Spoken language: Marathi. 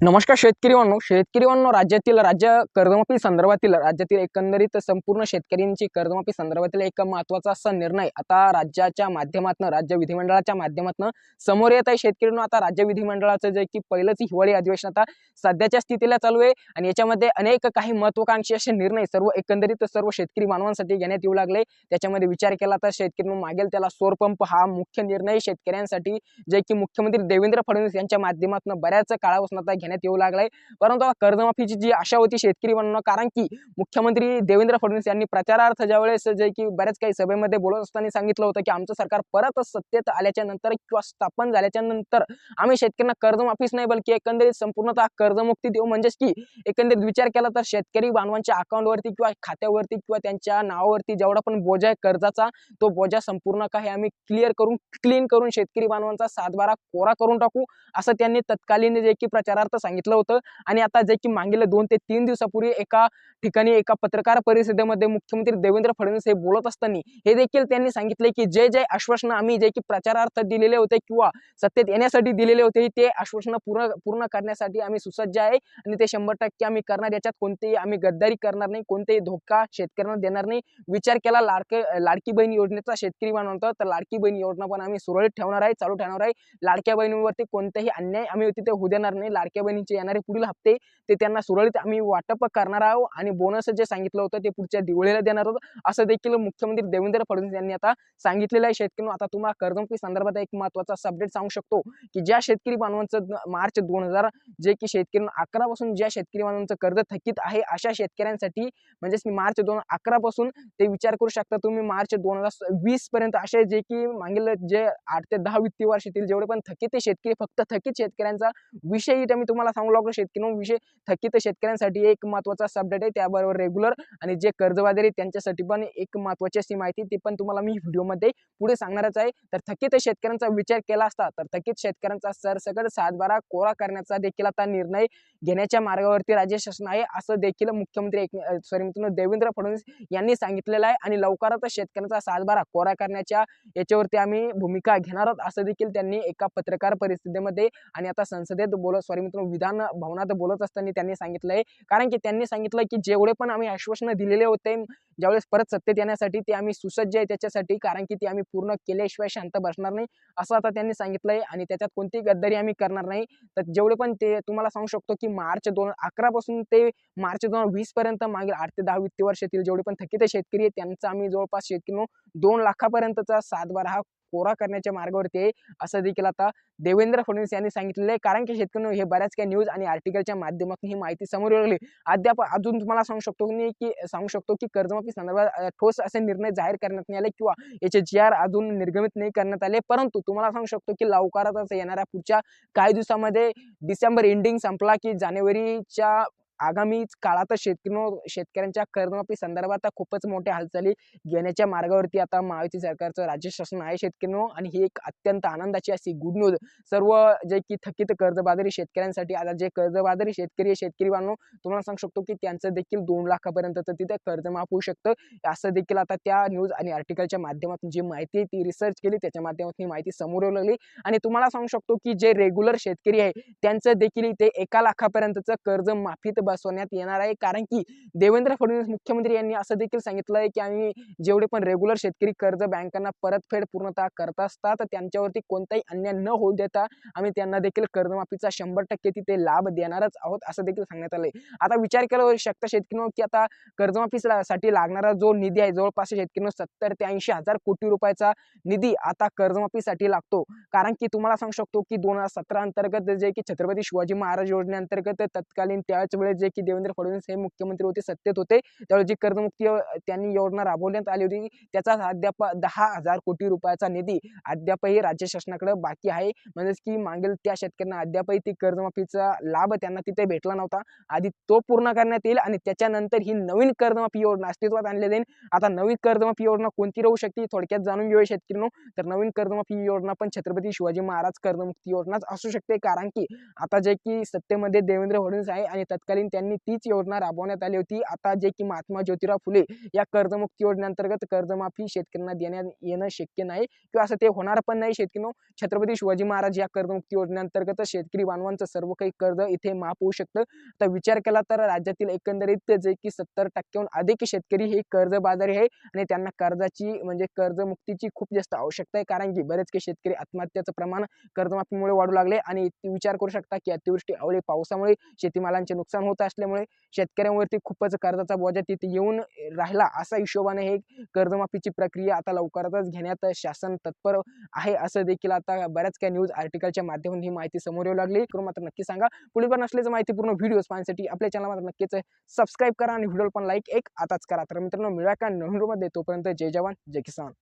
नमस्कार शेतकरी बांधव शेतकरी बांधव राज्यातील राज्य कर्जमाफी संदर्भातील राज्यातील एकंदरीत संपूर्ण शेतकऱ्यांची कर्जमाफी संदर्भातील एक महत्त्वाचा असा निर्णय आता राज्याच्या माध्यमातून राज्य विधिमंडळाच्या माध्यमातून समोर येत आहे शेतकऱ्यांना आता राज्य विधिमंडळाचं जे की पहिलंच हिवाळी अधिवेशन आता सध्याच्या स्थितीला चालू आहे आणि याच्यामध्ये अनेक काही महत्वाकांक्षी असे निर्णय सर्व एकंदरीत सर्व शेतकरी बांधवांसाठी घेण्यात येऊ लागले. त्याच्यामध्ये विचार केला तर शेतकरी मागेल त्याला सोरपंप हा मुख्य निर्णय शेतकऱ्यांसाठी जे की मुख्यमंत्री देवेंद्र फडणवीस यांच्या माध्यमातून बऱ्याच काळापासून आता घेण्यात येऊ लागलाय. परंतु कर्जमाफीची जी आशा होती शेतकरी म्हणून कारण की मुख्यमंत्री देवेंद्र फडणवीस यांनी प्रचारार्थ ज्यावेळेस जे की बऱ्याच काही सभेमध्ये बोलत असताना सांगितलं होतं की आमचं सरकार परत सत्तेत आल्याच्यानंतर किंवा स्थापन झाल्याच्यानंतर आम्ही शेतकऱ्यांना कर्जमाफीच नाही बल्कि एकंदरीत संपूर्णतः कर्जमुक्ती देऊ. म्हणजेच की एकंदरीत विचार केला तर शेतकरी बांधवांच्या अकाउंटवरती किंवा खात्यावरती किंवा त्यांच्या नावावरती जेवढा पण बोजा आहे कर्जाचा तो बोजा संपूर्ण काही आम्ही क्लिअर करून क्लीन करून शेतकरी बांधवांचा सातबारा कोरा करून टाकू असं त्यांनी तत्कालीन जे की प्रचारार्थ सांगितलं होतं. आणि आता जे की मागील दोन ते तीन दिवसापूर्वी एका ठिकाणी एका पत्रकार परिषदेमध्ये मुख्यमंत्री देवेंद्र फडणवीस हे बोलत असताना हे देखील त्यांनी सांगितले की जे जे आश्वासनं आम्ही जे की प्रचारार्थ दिलेले होते किंवा सत्तेत येण्यासाठी दिलेले होते ते आश्वासनं पूर्ण पूर्ण करण्यासाठी आम्ही सुसज्ज आहे. आणि ते शंभर टक्के आम्ही करणार याच्यात कोणतेही आम्ही गद्दारी करणार नाही कोणतेही धोका शेतकऱ्यांना देणार नाही. विचार केला लाडके लाडकी बहीण योजनेचा शेतकरी म्हणतो तर लाडकी बहीण योजना पण आम्ही सुरळीत ठेवणार आहे चालू ठेवणार आहे. लाडक्या बहिणीवरती कोणताही अन्याय आम्ही तिथे होऊ देणार नाही. लाडक्या बहिणीचे येणारे पुढील हप्ते ते त्यांना सुरळीत आम्ही वाटप करणार आहोत आणि बोनस जे सांगितलं होतं ते पुढच्या दिवाळीला देणार होतं असं देखील मुख्यमंत्री देवेंद्र फडणवीस यांनी आता सांगितलेलं आहे. शेतकऱ्यांना आता तुम्हाला कर्जमुक्ती संदर्भात एक महत्त्वाचा अपडेट सांगू शकतो की ज्या शेतकरी बांधवांचं मार्च दोन हजार जे की शेतकरी अकरा पासून ज्या शेतकरी बांधवांचं कर्ज थकीत आहे अशा शेतकऱ्यांसाठी म्हणजेच मार्च दोन अकरा पासून ते विचार करू शकता तुम्ही मार्च दोन हजार वीस पर्यंत असे जे की मागील जे आठ ते दहा वित्तीय वर्षातील जेवढे पण थकीत शेतकरी फक्त थकीत शेतकऱ्यांचा विषयही मी तुम्हाला तुम्हाला सांगू लागलो शेतकरी विषय थकीत शेतकऱ्यांसाठी एक महत्त्वाचा अपडेट आहे त्याबरोबर रेग्युलर आणि जे कर्जबाजारी त्यांच्यासाठी पण एक महत्वाची अशी माहिती ती पण तुम्हाला मी व्हिडिओमध्ये पुढे सांगणारच आहे. तर थकीत शेतकऱ्यांचा विचार केला असता तर थकीत शेतकऱ्यांचा सरसकट सातबारा कोरा करण्याचा देखील आता निर्णय घेण्याच्या मार्गावरती राज्य शासन आहे असं देखील मुख्यमंत्री एक सॉरी मित्रांनो देवेंद्र फडणवीस यांनी सांगितलेलं आहे. आणि लवकरच शेतकऱ्यांचा सातबारा कोरा करण्याच्या याच्यावरती आम्ही भूमिका घेणार आहोत असं देखील त्यांनी एका पत्रकार परिस्थितीमध्ये आणि आता संसदेत बोलत सॉरी मित्रांनो विधान भवनात बोलत असताना त्यांनी सांगितलंय. कारण की त्यांनी सांगितलं की जेवढे पण आम्ही आश्वासनं दिलेले होते ज्यावेळेस परत सत्तेत येण्यासाठी ते आम्ही सुसज्ज आहे त्याच्यासाठी कारण की ते आम्ही पूर्ण केल्याशिवाय शांत बसणार नाही असं आता त्यांनी सांगितलंय. आणि त्याच्यात कोणतीही गद्दारी आम्ही करणार नाही. तर जेवढे पण ते तुम्हाला सांगू शकतो की मार्च दोन अकरा पासून ते मार्च दोन हजार वीस पर्यंत मागील आठ ते दहा वित्तीय वर्षातील जेवढे पण थकीत शेतकरी आहेत त्यांचा आम्ही जवळपास शेतकरी दोन लाखापर्यंतचा सातबारा हा कोरा करण्याच्या मार्गावरती आहे असं देखील आता देवेंद्र फडणवीस यांनी सांगितलेलं आहे. कारण की शेतकऱ्यांनी हे बऱ्याच काही न्यूज आणि आर्टिकलच्या माध्यमातून ही माहिती समोर लागली. अद्याप अजून तुम्हाला सांगू शकतो की की सांगू शकतो की कर्जमाफी संदर्भात ठोस असे निर्णय जाहीर करण्यात नाही आले किंवा याचे जी आर अजून निर्गमित नाही करण्यात आले. परंतु तुम्हाला सांगू शकतो की लवकरातच येणाऱ्या पुढच्या काही दिवसामध्ये डिसेंबर एंडिंग संपला की जानेवारीच्या आगामी काळात शेतकरी शेतकऱ्यांच्या कर्जमाफी संदर्भात खूपच मोठ्या हालचाली घेण्याच्या मार्गावरती आता महायुती सरकारचं राज्य शासन आहे शेतकऱ्यांनो आणि ही एक अत्यंत आनंदाची अशी गुड न्यूज सर्व जे की थकीत कर्जबाजारी शेतकऱ्यांसाठी आता जे कर्जबाजारी शेतकरी शेतकरी बांधव तुम्हाला सांगू शकतो की त्यांचं देखील दोन लाखापर्यंतचं तिथे कर्जमाफ होऊ शकतं. असं देखील आता त्या न्यूज आणि आर्टिकलच्या माध्यमातून जी माहिती ती रिसर्च केली. त्याच्या माध्यमातून ही माहिती समोर येऊ लागली. आणि तुम्हाला सांगू शकतो की जे रेग्युलर शेतकरी आहे त्यांचं देखील इथे एका लाखापर्यंतचं कर्ज माफीत बसवण्यात येणार आहे. कारण की देवेंद्र फडणवीस मुख्यमंत्री यांनी असं देखील सांगितलं आहे की आम्ही जेवढे पण रेग्युलर शेतकरी कर्ज बँकांना परतफेड पूर्णतः करत असतात त्यांच्यावरती कोणताही अन्याय न होऊ देता आम्ही त्यांना देखील कर्जमाफीचा शंभर टक्के तिथे लाभ देणारच आहोत असं देखील सांगण्यात आलंय. आता विचार केला शकता शेतकरी की आता कर्जमाफीसाठी लागणारा जो निधी आहे जवळपास शेतकरी सत्तर ते ऐंशी हजार कोटी रुपयाचा निधी आता कर्जमाफीसाठी लागतो. कारण की तुम्हाला सांगू शकतो की दोन हजार सतरा अंतर्गत जे की छत्रपती शिवाजी महाराज योजनेअंतर्गत तत्कालीन त्याच वेळेस जे की देवेंद्र फडणवीस हे मुख्यमंत्री होते सत्तेत होते. त्यावेळी जी कर्जमुक्ती त्यांनी योजना राबवण्यात आली होती त्याचा अद्याप दहा हजार कोटी रुपयाचा निधी अद्यापही राज्य शासनाकडे बाकी आहे. म्हणजेच की मागील त्या शेतकऱ्यांना अद्यापही ती कर्जमाफीचा लाभ त्यांना तिथे भेटला नव्हता. आधी तो पूर्ण करण्यात येईल आणि त्याच्यानंतर ही नवीन कर्जमाफी योजना अस्तित्वात आणली जाईल. आता नवीन कर्जमाफी योजना कोणती राहू शकते थोडक्यात जाणून घेऊया शेतकरी तर नवीन कर्जमाफी योजना पण छत्रपती शिवाजी महाराज कर्जमुक्ती योजनाच असू शकते. कारण की आता जे की सत्तेमध्ये देवेंद्र फडणवीस आहे आणि तत्कालीन तत्कालीन त्यांनी तीच योजना राबवण्यात आली होती. आता जे की महात्मा ज्योतिराव फुले या कर्जमुक्ती योजनेअंतर्गत कर्जमाफी शेतकऱ्यांना देण्यात येणं शक्य नाही किंवा असं ते होणार पण नाही. शेतकरी हो, छत्रपती शिवाजी महाराज या कर्जमुक्ती योजनेअंतर्गत शेतकरी बांधवांचं सर्व काही कर्ज इथे माफ होऊ शकतं. तर विचार केला तर राज्यातील एकंदरीत जे की सत्तर टक्क्याहून अधिक शेतकरी हे कर्जबाजारी आहे आणि त्यांना कर्जाची म्हणजे कर्जमुक्तीची खूप जास्त आवश्यकता आहे. कारण की बरेच काही शेतकरी आत्महत्याचं प्रमाण कर्जमाफीमुळे वाढू लागले आणि विचार करू शकता की अतिवृष्टी अवळी पावसामुळे शेतीमालांचे नुकसान होत असल्यामुळे शेतकऱ्यांवरती खूपच कर्जाचा बोजा तिथे येऊन राहिला. असा हिशोबाने हे कर्जमाफीची प्रक्रिया आता लवकरातच घेण्यात शासन तत्पर आहे असं देखील आता बऱ्याच काही न्यूज आर्टिकलच्या माध्यमातून ही माहिती समोर येऊ लागली. करून मात्र नक्की सांगा. पुढील पण असल्याचं माहितीपूर्ण व्हिडिओज पाहण्यासाठी आपल्या चॅनल मात्र नक्कीच सबस्क्राईब करा आणि व्हिडिओ पण लाईक एक आताच करा. तर मित्रांनो मिळा का नवीन तोपर्यंत जय जवान जय किसान.